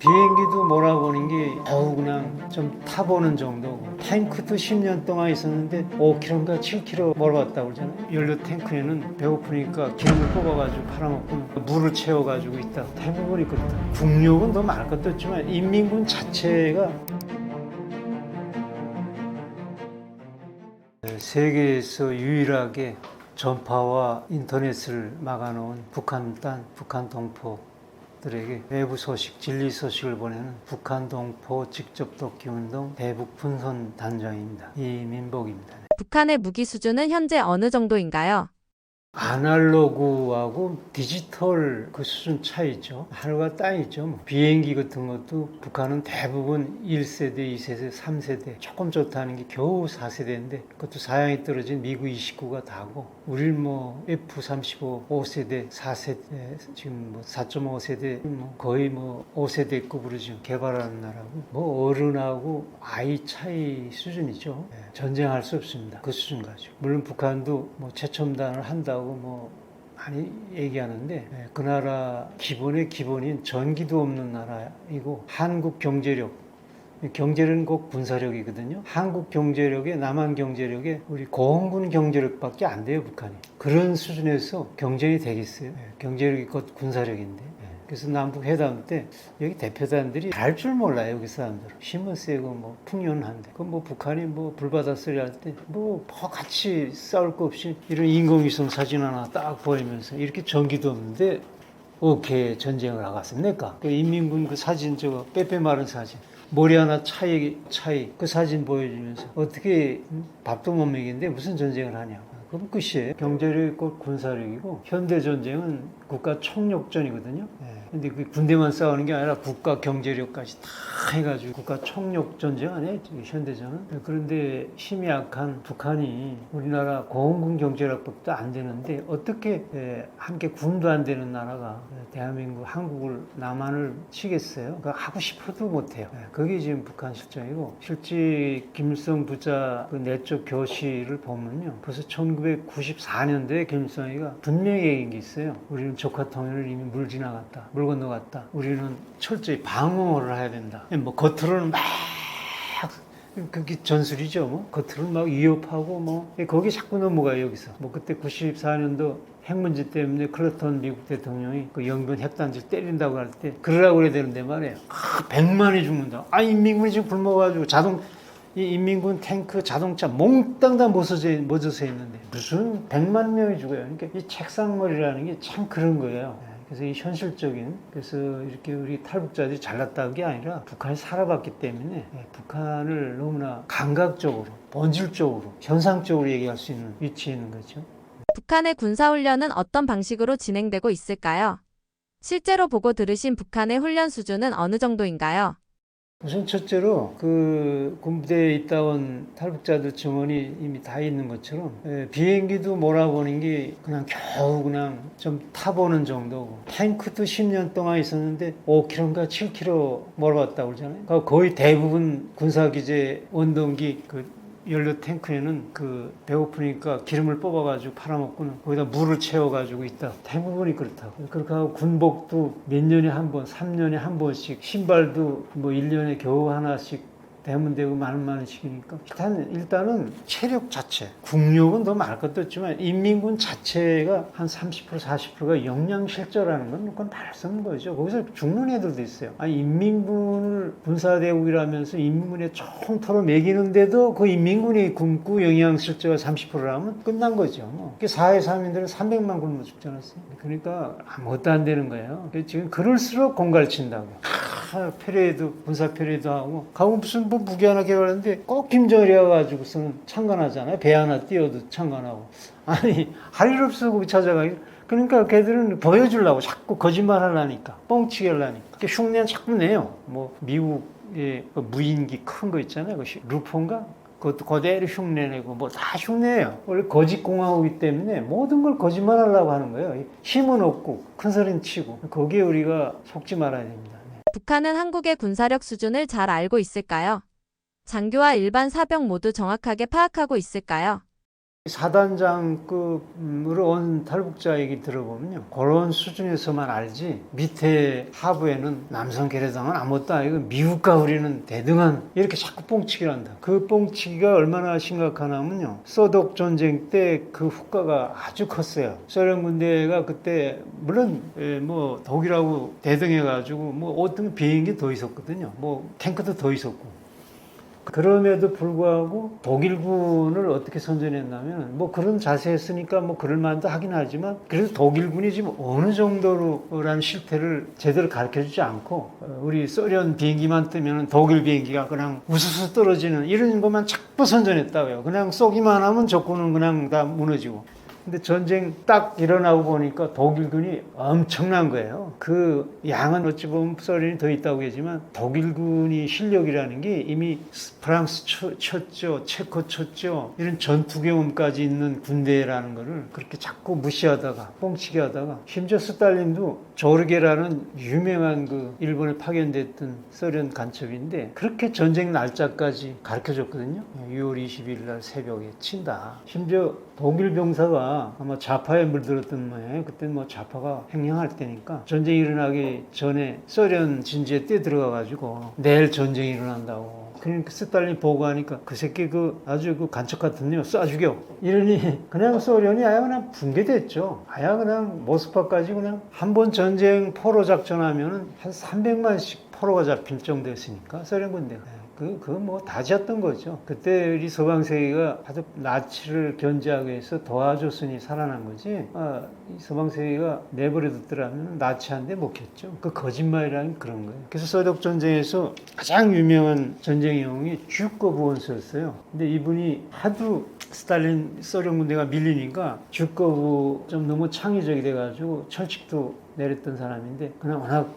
비행기도 몰아보는 게 어우 그냥 좀 타보는 정도고 탱크도 10년 동안 있었는데 5km인가 7km 몰아봤다고 그러잖아요. 연료 탱크에는 배고프니까 기름을 뽑아가지고 팔아먹고 물을 채워가지고 있다. 대부분이 그렇다. 국력은 더 많을 것도 없지만 인민군 자체가 세계에서 유일하게 전파와 인터넷을 막아놓은 북한 땅, 북한 동포 들에게 외부 소식, 진리 소식을 보내는 북한 동포 직접 돕기 운동 대북 분선 단장입니다. 이민복입니다. 북한의 무기 수준은 현재 어느 정도인가요? 아날로그하고 디지털 그 수준 차이죠. 하늘과 땅이죠. 뭐. 비행기 같은 것도 북한은 대부분 1세대, 2세대, 3세대 조금 좋다는 게 겨우 4세대인데 그것도 사양이 떨어진 미국 29가 다고 우리는 뭐 F-35 5세대, 4세대 지금 뭐 4.5세대 뭐 거의 뭐 5세대급으로 지금 개발하는 나라고 뭐 어른하고 아이 차이 수준이죠. 예, 전쟁할 수 없습니다. 그 수준 가지고. 물론 북한도 뭐 최첨단을 한다고 뭐 많이 얘기하는데 예, 그 나라 기본의 기본인 전기도 없는 나라이고 한국 경제력 경제는 꼭 군사력이거든요. 한국 경제력에 남한 경제력에 우리 공군 경제력밖에 안 돼요 북한이. 그런 수준에서 경쟁이 되겠어요. 예, 경제력이 곧 군사력인데. 예, 그래서 남북 회담 때 여기 대표단들이 알줄 몰라요 여기 사람들. 힘은 세고 뭐 풍요한데. 그럼 뭐 북한이 뭐 불바다 소리 할때뭐 같이 싸울 거 없이 이런 인공위성 사진 하나 딱 보이면서 이렇게 전기도 없는데 어떻게 전쟁을 하겠습니까? 그 인민군 그 사진 저거 빼빼 마른 사진 머리 하나 차이 차이 그 사진 보여주면서 어떻게 음, 밥도 못 먹이는데 무슨 전쟁을 하냐? 그럼 끝이에요. 경제력이 곧 군사력이고 현대 전쟁은 국가 총력전이거든요. 예. 근데 그 군대만 싸우는 게 아니라 국가 경제력까지 다 해가지고 국가 총력 전쟁 아니에요? 이 현대전은. 예, 그런데 힘이 약한 북한이 우리나라 공군 경제력법도 안 되는데 어떻게 예, 함께 군도 안 되는 나라가 예, 대한민국 한국을 남한을 치겠어요? 그러니까 하고 싶어도 못해요. 예, 그게 지금 북한 실정이고 실제 김일성 부자 그 내적 교시를 보면요. 벌써 1994년도에 김일성이가 분명히 얘기한 게 있어요. 우리는 조카 통일을 이미 물 지나갔다. 물 건너갔다. 우리는 철저히 방어를 해야 된다. 뭐 겉으로는 막 그게 전술이죠. 뭐 겉으로는 막 위협하고 뭐 거기 자꾸 넘어가요 여기서. 뭐 그때 94년도 핵 문제 때문에 클러턴 미국 대통령이 그 영변 핵단지 때린다고 할 때 그러라고 그래야 되는데 말이에요. 아, 100만이 죽는다. 아 인민군이 지금 굶어가지고 자동 이 인민군 탱크 자동차 몽땅 다 멎어서 있는데 무슨 100만 명이 죽어요. 그러니까 이 책상머리라는 게 참 그런 거예요. 예, 그래서 이 현실적인 그래서 이렇게 우리 탈북자들이 잘났다는 게 아니라 북한이 살아봤기 때문에 예, 북한을 너무나 감각적으로 본질적으로 현상적으로 얘기할 수 있는 위치에 있는 거죠. 북한의 군사훈련은 어떤 방식으로 진행되고 있을까요? 실제로 보고 들으신 북한의 훈련 수준은 어느 정도인가요? 우선 첫째로 그 군부대에 있다 온 탈북자들 증언이 이미 다 있는 것처럼 예, 비행기도 몰아보는 게 그냥 겨우 그냥 좀 타보는 정도고 탱크도 10년 동안 있었는데 5km인가 7km 몰아봤다고 그러잖아요. 그러니까 거의 대부분 군사기재 원동기 그 연료 탱크에는 그 배고프니까 기름을 뽑아가지고 팔아먹고는 거기다 물을 채워가지고 있다. 대부분이 그렇다고. 그렇게 하고 군복도 몇 년에 한 번, 3년에 한 번씩, 신발도 뭐 1년에 겨우 하나씩 대문되고 많은 많은 시기니까 일단 일단은 체력 자체 국력은 더 많을 것도 없지만 인민군 자체가 한 30% 40%가 영양 실조라는 건 그건 말수 없는 거죠. 거기서 죽는 애들도 있어요. 아니 인민군을 군사대국이라면서 인민군에 총토로 매기는데도 그 인민군이 굶고 영양 실조가 30%라면 끝난 거죠. 뭐. 그 사회 사민들은 300만 굶어 죽지 않았어요. 그러니까 아무것도 안 되는 거예요. 지금 그럴수록 공갈친다고. 아, 패레이드 군사 패레이드 하고 가고 무슨 뭐 무기 하나 개발했는데 꼭 김정일이 와가지고서는 참관하잖아요. 배 하나 띄워도 참관하고. 아니 할 일 없어 거기 찾아가기. 그러니까 걔들은 보여주려고 자꾸 거짓말 하려니까 뻥치기 하려니까. 흉내는 자꾸 내요. 뭐 미국의 그 무인기 큰 거 있잖아요. 그 시- 루폰가? 그것도 그대로 흉내내고 뭐 다 흉내요. 원래 거짓 공화국이기 때문에 모든 걸 거짓말 하려고 하는 거예요. 힘은 없고 큰 소리는 치고. 거기에 우리가 속지 말아야 됩니다. 네. 북한은 한국의 군사력 수준을 잘 알고 있을까요? 장교와 일반 사병 모두 정확하게 파악하고 있을까요? 사단장급으로 온 탈북자 얘기 들어보면요. 그런 수준에서만 알지 밑에 하부에는 남성 계례당은 아무것도 아니고 미국과 우리는 대등한 이렇게 자꾸 뻥치기를 한다. 그 뻥치기가 얼마나 심각하냐면요. 서독 전쟁 때 그 후과가 아주 컸어요. 소련 군대가 그때 물론 에, 뭐 독일하고 대등해가지고 뭐 어떤 비행기 더 있었거든요. 뭐 탱크도 더 있었고. 그럼에도 불구하고 독일군을 어떻게 선전했냐면 뭐 그런 자세했으니까 뭐 그럴 만도 하긴 하지만 그래도 독일군이 지금 어느 정도로라는 실태를 제대로 가르쳐 주지 않고 어, 우리 소련 비행기만 뜨면 독일 비행기가 그냥 우수수 떨어지는 이런 것만 자꾸 선전했다고요. 그냥 쏘기만 하면 적군은 그냥 다 무너지고 근데 전쟁 딱 일어나고 보니까 독일군이 엄청난 거예요. 그 양은 어찌 보면 소련이 더 있다고 하지만 독일군이 실력이라는 게 이미 프랑스 쳐- 쳤죠, 체코 쳤죠. 이런 전투 경험까지 있는 군대라는 거를 그렇게 자꾸 무시하다가 뻥치게 하다가 심지어 스탈린도 조르게라는 유명한 그 일본에 파견됐던 소련 간첩인데 그렇게 전쟁 날짜까지 가르쳐 줬거든요. 6월 20일 날 새벽에 친다. 심지어 독일 병사가 아마 좌파에 물들었던 모양이에요. 그때 뭐 좌파가 행령할 때니까. 전쟁이 일어나기 전에 소련 진지에 뛰어 들어가 가지고 내일 전쟁이 일어난다고. 그러니까 스탈린 보고 하니까 그 새끼 그 아주 그 간첩 같은요 쏴 죽여. 이러니 그냥 소련이 아예 그냥 붕괴됐죠. 아예 그냥 모스크바까지 그냥 한 번 전쟁 포로 작전하면은 한 300만씩 포로가 잡힐 정도였으니까 소련 군대가 그, 그거 뭐 다지었던 거죠. 그때 우리 서방세계가 아주 나치를 견제하기 위해서 도와줬으니 살아난 거지. 아, 이 서방세계가 내버려뒀더라면 나치한테 먹혔죠. 그 거짓말이라는 그런 거예요. 그래서 서독 전쟁에서 가장 유명한 전쟁 영웅이 주거 부 원수였어요. 근데 이분이 하도 스탈린 소련 군대가 밀리니까 주거부 좀 너무 창의적이 돼가지고 철칙도 내렸던 사람인데 그냥 워낙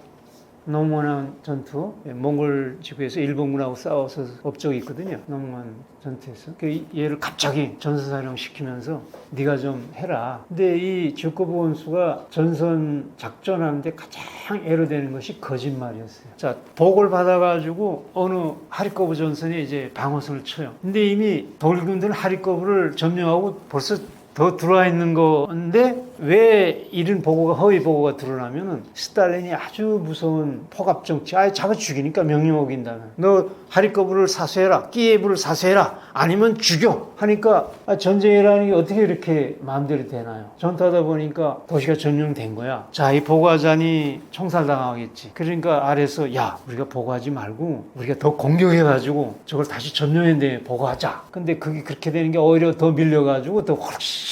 노무원 전투, 예, 몽골 지구에서 일본군하고 싸워서 업적이 있거든요. 노무원 전투에서. 그 얘를 갑자기 전선사령 시키면서 네가 좀 해라. 근데 이 주거부 원수가 전선 작전하는데 가장 애로되는 것이 거짓말이었어요. 자, 보고를 받아가지고 어느 하리코브 전선에 이제 방어선을 쳐요. 근데 이미 독일군들은 하리코브를 점령하고 벌써 더 들어와 있는 건데 왜 이런 보고가 허위 보고가 드러나면은 스탈린이 아주 무서운 포갑 정치 아예 잡아 죽이니까 명령 어긴다면 너 하리코브를 사수해라 키예브를 사수해라 아니면 죽여 하니까 아, 전쟁이라는 게 어떻게 이렇게 마음대로 되나요? 전투하다 보니까 도시가 점령된 거야. 자 이 보고하자니 총살당하겠지. 그러니까 아래서 야 우리가 보고하지 말고 우리가 더 공격해 가지고 저걸 다시 점령했는데 보고하자. 근데 그게 그렇게 되는 게 오히려 더 밀려 가지고 더 훨씬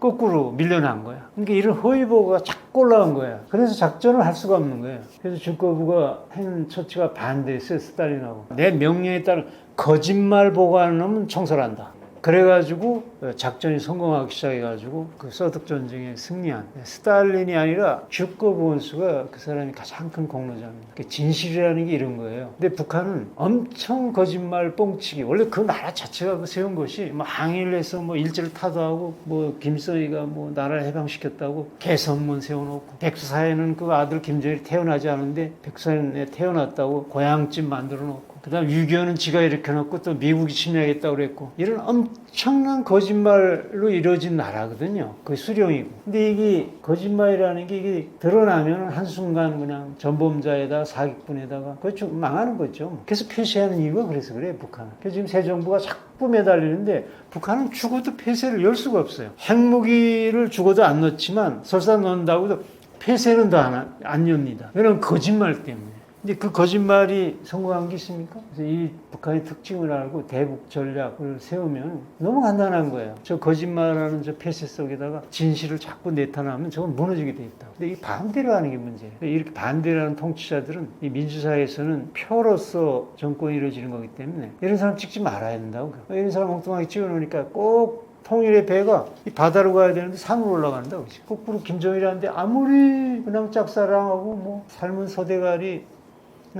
거꾸로 밀려난 거야. 그러니까 이런 허위 보고가 자꾸 올라온 거야. 그래서 작전을 할 수가 없는 거예요 그래서 주거부가 한 처치가 반대했어요 스탈린하고. 내 명령에 따른 거짓말 보고하는 놈은 총살한다 그래가지고 작전이 성공하기 시작해가지고 그 서독 전쟁에 승리한 스탈린이 아니라 주거부 원수가 그 사람이 가장 큰 공로자입니다. 그 진실이라는 게 이런 거예요. 근데 북한은 엄청 거짓말 뻥치기 원래 그 나라 자체가 그 세운 것이 뭐 항일을 해서 뭐 일제를 타도하고 뭐 김서희가 뭐 나라를 해방시켰다고 개선문 세워놓고 백두사에는 그 아들 김정일이 태어나지 않은데 백두사에 태어났다고 고향집 만들어놓고 그 다음 6.25는 지가 일으켜놓고 또 미국이 침략했다고 그랬고 이런 엄청난 거짓말로 이루어진 나라거든요. 그 수령이고. 근데 이게 거짓말이라는 게 이게 드러나면 한순간 그냥 전범자에다 사기꾼에다가 그렇죠 망하는 거죠. 그래서 폐쇄하는 이유가 그래서 그래요 북한은. 그래서 지금 새 정부가 자꾸 매달리는데 북한은 죽어도 폐쇄를 열 수가 없어요. 핵무기를 죽어도 안 넣지만 설사 넣는다고 해도 폐쇄는 더안안 엽니다. 왜냐면 거짓말 때문에. 근데 그 거짓말이 성공한 게 있습니까? 그래서 이 북한의 특징을 알고 대북 전략을 세우면 너무 간단한 거예요. 저 거짓말하는 저 폐쇄 속에다가 진실을 자꾸 내타나면 저건 무너지게 돼 있다. 근데 이 반대로 하는 게 문제예요. 이렇게 반대로 하는 통치자들은 이 민주사회에서는 표로서 정권이 이루어지는 거기 때문에 이런 사람 찍지 말아야 된다고. 이런 사람 엉뚱하게 찍어놓으니까 꼭 통일의 배가 이 바다로 가야 되는데 산으로 올라간다. 거꾸로 김정일한테 아무리 그냥 짝사랑하고 뭐 삶은 서대가리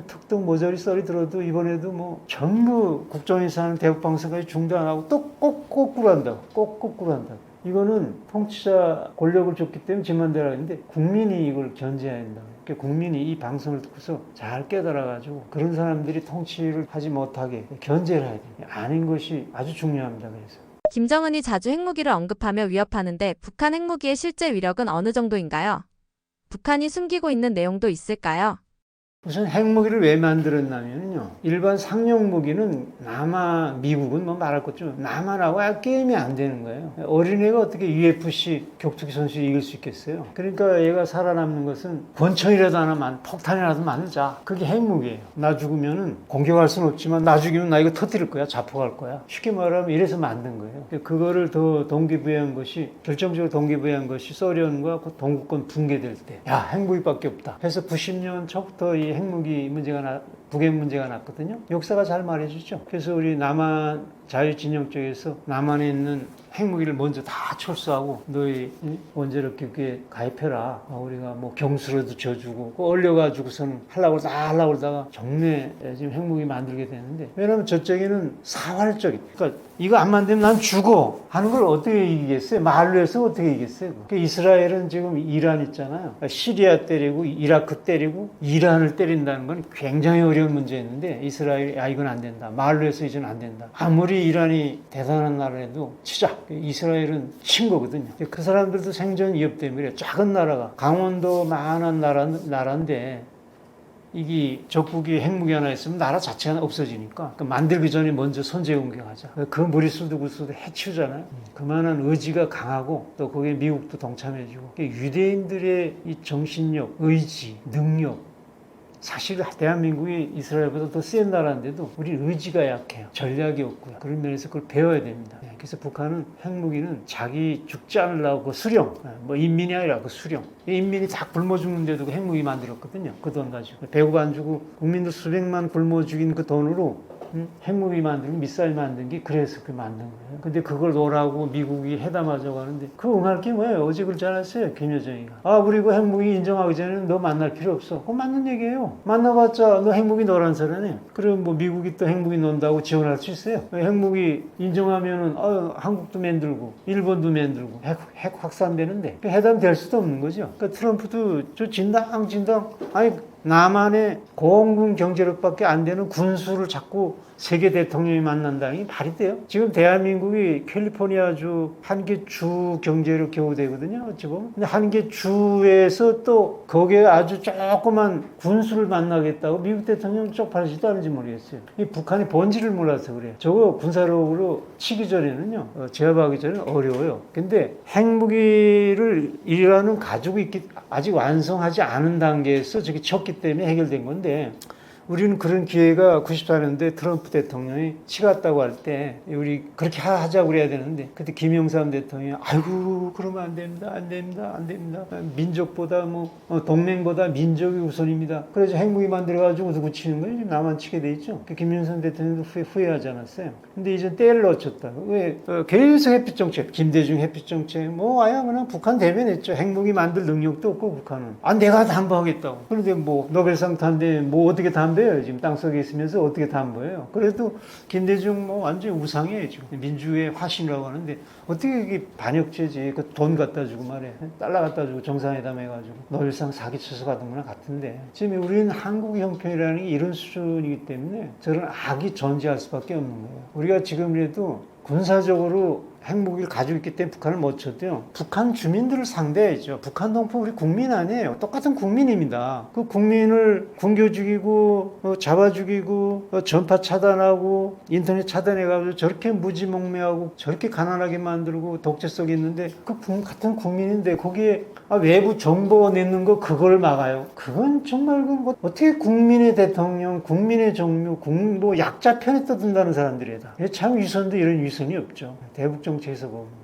특등 모조리 썰이 들어도 이번에도 뭐 전부 국정에서 하는 대북방송까지 중단하고 또 꼭 거꾸로 한다고. 꼭 거꾸로 한다고. 이거는 통치자 권력을 줬기 때문에 지만대로 하는데 국민이 이걸 견제해야 된다고. 그러니까 국민이 이 방송을 듣고서 잘 깨달아가지고 그런 사람들이 통치를 하지 못하게 견제를 해야 돼요. 아닌 것이 아주 중요합니다. 그래서. 김정은이 자주 핵무기를 언급하며 위협하는데 북한 핵무기의 실제 위력은 어느 정도인가요? 북한이 숨기고 있는 내용도 있을까요? 우선 핵무기를 왜 만들었냐면요. 일반 상용 무기는 남아, 미국은 뭐 말할 것 좀, 남한하고 아예 게임이 안 되는 거예요. 어린애가 어떻게 UFC 격투기 선수 이길 수 있겠어요? 그러니까 얘가 살아남는 것은 권총이라도 하나만, 폭탄이라도 만들자. 그게 핵무기예요. 나 죽으면은 공격할 수는 없지만 나 죽이면 나 이거 터뜨릴 거야. 자폭할 거야. 쉽게 말하면 이래서 만든 거예요. 그거를 더 동기부여한 것이, 결정적으로 동기부여한 것이 소련과 그 동구권 붕괴될 때. 야, 핵무기밖에 없다. 그래서 90년 초부터 이 핵무기 문제가 나, 북핵 문제가 났거든요. 역사가 잘 말해주죠. 그래서 우리 남한 자유진영 쪽에서 남한에 있는 핵무기를 먼저 다 철수하고 너희 원자력 기구에 가입해라. 아, 우리가 뭐 경수라도 져주고 그 얼려가지고서는 하려고 다 하려고 그러다가 정례 지금 핵무기 만들게 되는데 왜냐면 저쪽에는 사활적인 그러니까 이거 안 만들면 난 죽어 하는 걸 어떻게 이기겠어요? 말로 해서 어떻게 이기겠어요? 그 이스라엘은 지금 이란 있잖아요. 그러니까 시리아 때리고 이라크 때리고 이란을 때린다는 건 굉장히 어려운 문제였는데 이스라엘이 아 이건 안 된다. 말로 해서 이제는 안 된다. 아무리 이란이 대단한 나라라도 치자. 이스라엘은 친 거거든요. 그 사람들도 생존 위협 때문에 작은 나라가 강원도 만한 나라, 나라인데 이게 적국이 핵무기 하나 있으면 나라 자체가 없어지니까 그 만들기 전에 먼저 선제 공격하자. 그 무리수도 구수도 해치우잖아요. 그만한 의지가 강하고 또 거기에 미국도 동참해주고 유대인들의 이 정신력, 의지, 능력 사실 대한민국이 이스라엘보다 더 센 나라인데도 우리 의지가 약해요. 전략이 없고요. 그런 면에서 그걸 배워야 됩니다. 네, 그래서 북한은 핵무기는 자기 죽지 않으려고 그 수령, 네, 뭐 인민이 아니라 그 수령. 이 인민이 다 굶어 죽는데도 그 핵무기 만들었거든요. 그 돈 가지고. 배급 안 주고 국민들 수백만 굶어 죽인 그 돈으로 음, 핵무기 만들고 미사일 만든 게 그래서 그 만든 거예요. 근데 그걸 놓으라고 미국이 해담하자고 하는데 그 응할 게 뭐예요? 어제 그렇지 않았어요? 김여정이가. 아, 그리고 핵무기 인정하기 전에는 너 만날 필요 없어. 그거 맞는 얘기예요. 만나봤자 너 핵무기 넣으란 소리네. 그럼 뭐 미국이 또 핵무기 넣는다고 지원할 수 있어요? 핵무기 인정하면은 어, 한국도 만들고 일본도 만들고 핵, 핵 확산되는데 그 해담될 수도 없는 거죠. 그러니까 트럼프도 저 진당 진당 아니 남한의 공군 경제력밖에 안 되는 군수를 자꾸 세계 대통령이 만난다는 게 말이 돼요? 지금 대한민국이 캘리포니아주 한 개 주 경제력 겨우 되거든요. 어찌 보면. 근데 한 개 주에서 또 거기에 아주 조그만 군수를 만나겠다고 미국 대통령 쪽팔리지도 않은지 모르겠어요. 이 북한이 본질을 몰라서 그래요. 저거 군사력으로 치기 전에는요, 어, 제압하기 전에는 어려워요. 근데 핵무기를 이라는 가지고 있기, 아직 완성하지 않은 단계에서 저기 쳤기 때문에 해결된 건데, 우리는 그런 기회가 94년대 트럼프 대통령이 치갔다고 할 때 우리 그렇게 하- 하자고 그래야 되는데 그때 김영삼 대통령이 아이고 그러면 안 됩니다 안 됩니다 안 됩니다. 민족보다 뭐 어, 동맹보다 민족이 우선입니다. 그래서 핵무기 만들어 가지고 누구 치는 거예요. 지금 나만 치게 돼 있죠. 그 김영삼 대통령도 후회, 후회하지 않았어요. 근데 이제 때를 놓쳤다 왜? 어, 계속 햇빛 정책 김대중 햇빛 정책 뭐 아야 그냥 북한 대변했죠. 핵무기 만들 능력도 없고 북한은. 아 내가 담보하겠다고. 그런데 뭐 노벨상 탄데 뭐 어떻게 담 배요. 지금 땅속에 있으면서 어떻게 담보해요. 그래도 김대중 뭐 완전히 우상이에요 지금. 민주의 화신이라고 하는데 어떻게 이게 반역죄지? 그 돈 갖다 주고 말해 달러 갖다 주고 정상회담 해가지고. 노벨상 사기쳐서 가던 거나 같은데. 지금 우리는 한국 형편이라는 게 이런 수준이기 때문에 저런 악이 존재할 수밖에 없는 거예요. 우리가 지금이라도 군사적으로 핵무기를 가지고 있기 때문에 북한을 못 쳐도요. 북한 주민들을 상대해야죠. 북한 동포 우리 국민 아니에요. 똑같은 국민입니다. 그 국민을 굶겨 죽이고 어, 잡아 죽이고 어, 전파 차단하고 인터넷 차단해가지고 저렇게 무지몽매하고 저렇게 가난하게 만들고 독재 속에 있는데 그 국- 같은 국민인데 거기에 아, 외부 정보 내는 거 그걸 막아요. 그건 정말 그뭐 어떻게 국민의 대통령, 국민의 종묘, 국, 뭐 약자 편에 떠든다는 사람들이다. 참 위선도 이런 위선이 없죠. 대북 정치에서 보면.